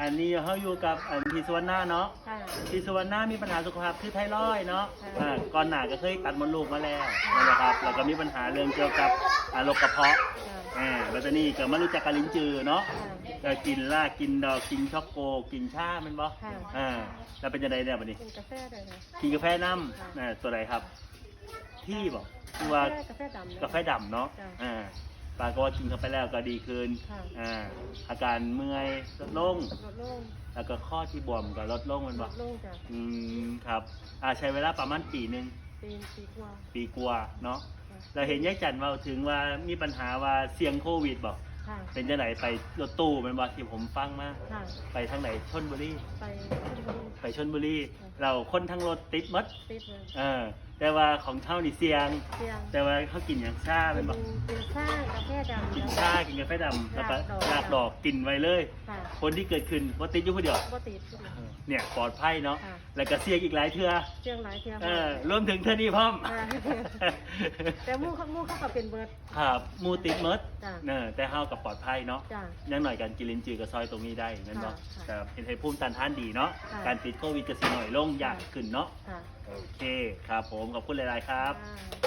อันนี้เขาอยู่กับอันพี่สุวรรณาเนาะค่ะ พี่สุวรรณามีปัญหาสุขภาพคือไทรอยด์เนาะค่ะอ่าก่อนหน้าก็เคยตัดมดลูกมาแล้วนะครับแล้วก็มีปัญหาเรื่องเกี่ยวกับอ่าโรคกระเพาะค่ะอ่าแล้วตอนนี้ก็มารู้จักกับลิ้นจือเนาะค่ะก็กินลากกินดอกกินช็อกโก กินชาแมันบ่ค่ะ อ่าแล้วเป็นยังไงเนี่ยบัดนี้ กินกาแฟได้เลยกินกาแฟน้ค่ะำอ่าตัวไหนครับ ที่บอกคือว่า กาแฟดำนะ กาแฟดำเนาะ จ้ะ อ่า ปรากฏว่ากินเข้าไปแล้วก็ดีขึ้นค่ะ อ่าอาการเมื่อยลดลง ลดลงแล้วก็ข้อที่บวมก็ลดลงแมันลบ่ดลงจากอืมครับอ่าใช้เวลาประมาณปีหนึ่งปีนปีกว่าปีกว่าเนาะค่ะเราเห็นยายจันเว่าถึงว่ามีปัญหาว่าเสี่ยงโควิดบอก ค่ะ เป็นจังไหนไปรถตู้แมันบ่ที่ผมฟังมาค่ะ ไปทางไหนชนบุรี ไปขึ้นบนไปชนบุรีค่ะเราคนทั้งรถติดหมดติดเลยเออแต่ว่าของเท่านี่เสี่ยงเสียงแต่ว่าเขากินอย่างชาเป็นบอกกินซ่ากาแฟดำกินชากินกาแฟดำแล้วก็รากดอกรากดอกกินไว้เลย ค่ะคนที่เกิดขึ้นว่าติดอยู่คนเดียวบ่ติดเนี่ยปลอดภัยเนาะค่ะแล้วก็เสี่ยงอีกหลายเทื่อเสียงหลายเที่ยวเออรวมถึงเทื่อนี้พร้อมค่ะแต่หมู่เขาหมู่เขาก็เป็นเบิร์ดครับหมูติดเมดจ้ะเนอแต่เฮากับปลอดภัยเนาะจ้ะอยังหน่อยการกินลิ้นจือกับซอยตรงนี้ได้นั่นเนาะค่ะแต่เป็นให้ภูมิต้านทานดีเนาะค่ะ การติดโควิดก็สิหน่อยลงยากขึ้นเนาะค่ะโอเคครับผมขอบคุณหลายๆครับค่ะ